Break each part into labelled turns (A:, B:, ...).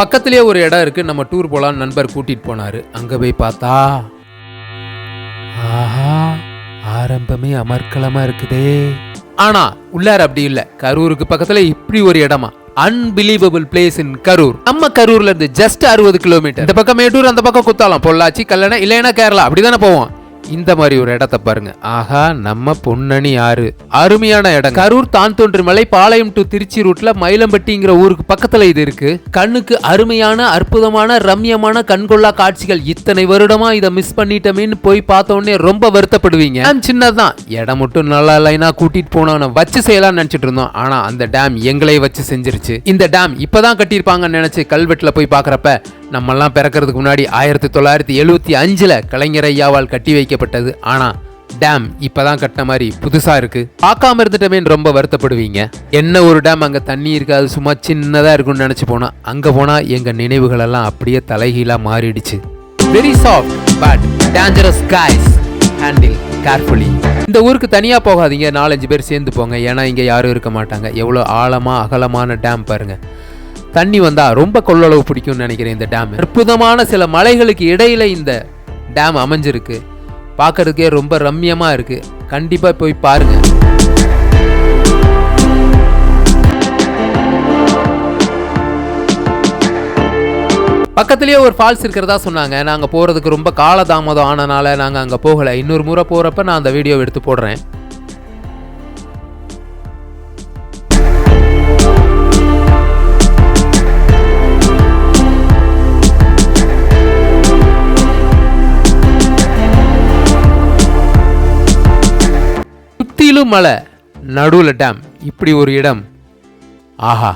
A: பக்கத்துலேயே ஒரு இடம் இருக்கு. நம்ம டூர் போகலான்னு நண்பர் கூட்டிட்டு போனாரு. அங்க போய் பார்த்தா ஆஹா ஆரம்பமே அமர்க்கலமா இருக்குதே. ஆனா உள்ளார் அப்படி இல்ல. கரூருக்கு பக்கத்துல இப்படி ஒரு இடமா. அன்பிலீவபிள் பிளேஸ் இன் கரூர் நம்ம கரூர்ல இருந்து ஜஸ்ட் அறுபது கிலோமீட்டர் இந்த பக்கம் மேட்டூர் அந்த பக்கம் குத்தாலம். பொள்ளாச்சி கல்லணை இல்லைன்னா கேரளா. அப்படிதானே போவோம். இந்த மாதிரி ஒரு இடத்த பாருங்க. ஆஹா நம்ம பொன்னணி ஆறு. அருமையான இடம். கரூர் தான் தோன்றிமலை பாளையம் டு திருச்சி ரூட்ல மயிலம்பட்டிங்கிற ஊருக்கு பக்கத்துல இது இருக்கு. கண்ணுக்கு அருமையான அற்புதமான ரம்யமான கண்கொள்ளா காட்சிகள். இத்தனை வருடமா இதை மிஸ் பண்ணிட்டோமேன்னு போய் பார்த்தோன்னே ரொம்ப வருத்தப்படுவீங்க. டேம் சின்னதுதான்? இடம் மட்டும் நல்லா இல்லைன்னா கூட்டிட்டு போனவன வச்சு செய்யலாம்னு நினைச்சிட்டு இருந்தோம். ஆனா அந்த டேம் எங்களை வச்சு செஞ்சிருச்சு. இந்த டேம் இப்பதான் கட்டியிருப்பாங்கன்னு நினைச்சு கல்வெட்டுல போய் பாக்குறப்ப நம்மெல்லாம் பிறக்கிறதுக்கு முன்னாடி ஆயிரத்தி தொள்ளாயிரத்தி எழுபத்தி அஞ்சில் கலைஞர் ஐயாவால் கட்டி வைக்கப்பட்டது. ஆனால் டேம் இப்பதான் கட்டின மாதிரி புதுசா இருக்கு. பார்க்காம இருந்துட்டமேன்னு ரொம்ப வருத்தப்படுவீங்க. என்ன ஒரு டேம் அங்க தண்ணி இருக்காது சும்மா சின்னதா இருக்கும்னு நினைச்சு போனா அங்க போனா எங்க நினைவுகள் எல்லாம் அப்படியே தலைகீழா மாறிடுச்சு. Very soft but dangerous guys handle carefully இந்த ஊருக்கு தனியாக போகாதீங்க. நாலஞ்சு பேர் சேர்ந்து போங்க. ஏன்னா இங்கே யாரும் இருக்க மாட்டாங்க. எவ்வளோ ஆழமாக அகலமான டேம் பாருங்கள் தண்ணி வந்தால் ரொம்ப கொள்ளளவு பிடிக்கும்னு நினைக்கிறேன் இந்த டேம். அற்புதமான சில மலைகளுக்கு இடையில இந்த டேம் அமைஞ்சிருக்கு. பார்க்கறதுக்கே ரொம்ப ரம்யமாக இருக்குது கண்டிப்பாக போய் பாருங்க. பக்கத்துலேயே ஒரு ஃபால்ஸ் இருக்கிறதா சொன்னாங்க. நாங்கள் போகிறதுக்கு ரொம்ப காலதாமதம் ஆனனால நாங்கள் அங்கே போகலை. இன்னொரு முறை போகிறப்ப நான் அந்த வீடியோ எடுத்து போடுறேன். சுத்திலும் மலை நடுவில் டேம் இப்படி ஒரு இடம். ஆஹா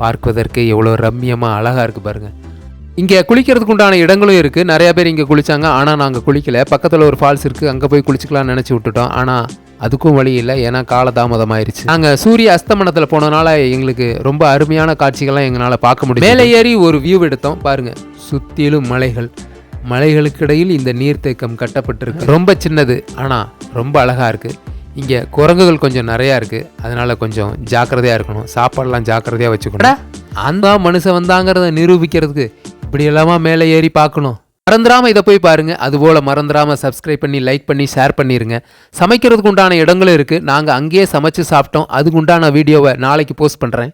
A: பார்ப்பதற்கு எவ்வளோ ரம்யமாக அழகாக இருக்குது பாருங்கள் இங்கே குளிக்கிறதுக்கு உண்டான இடங்களும் இருக்குது நிறையா பேர் இங்கே குளித்தாங்க ஆனால் நாங்கள் குளிக்கலை. பக்கத்தில் ஒரு ஃபால்ஸ் இருக்குது அங்கே போய் குளிச்சுக்கலாம்னு நினச்சி விட்டுட்டோம். ஆனால் அதுக்கும் வழி இல்லை. ஏன்னா காலதாமதம் ஆயிடுச்சு நாங்கள் சூரிய அஸ்தமனத்தில் போனனால எங்களுக்கு ரொம்ப அருமையான காட்சிகள்லாம் எங்களால் பார்க்க முடியும் மேலே ஏறி ஒரு வியூ எடுத்தோம். பாருங்கள் சுற்றிலும் மலைகள். மலைகளுக்கு இடையில் இந்த நீர்த்தேக்கம் கட்டப்பட்டிருக்கு. ரொம்ப சின்னது ஆனால் ரொம்ப அழகாக இருக்குது இங்கே குரங்குகள் கொஞ்சம் நிறையா இருக்குது அதனால் கொஞ்சம் ஜாக்கிரதையாக இருக்கணும். சாப்பாடெலாம் ஜாக்கிரதையாக வச்சுக்கணும். அந்த மனுஷன் வந்தாங்கிறத நிரூபிக்கிறதுக்கு இப்படி எல்லாமா மேலே ஏறி பார்க்கணும். மறந்துடாமல் இதை போய் பாருங்கள் அதுபோல் மறந்துடாமல் சப்ஸ்கிரைப் பண்ணி லைக் பண்ணி ஷேர் பண்ணிடுங்க சமைக்கிறதுக்கு உண்டான இடங்களும் இருக்குது நாங்கள் அங்கேயே சமைச்சு சாப்பிட்டோம். அதுக்கு உண்டான வீடியோவை நாளைக்கு போஸ்ட் பண்ணுறேன்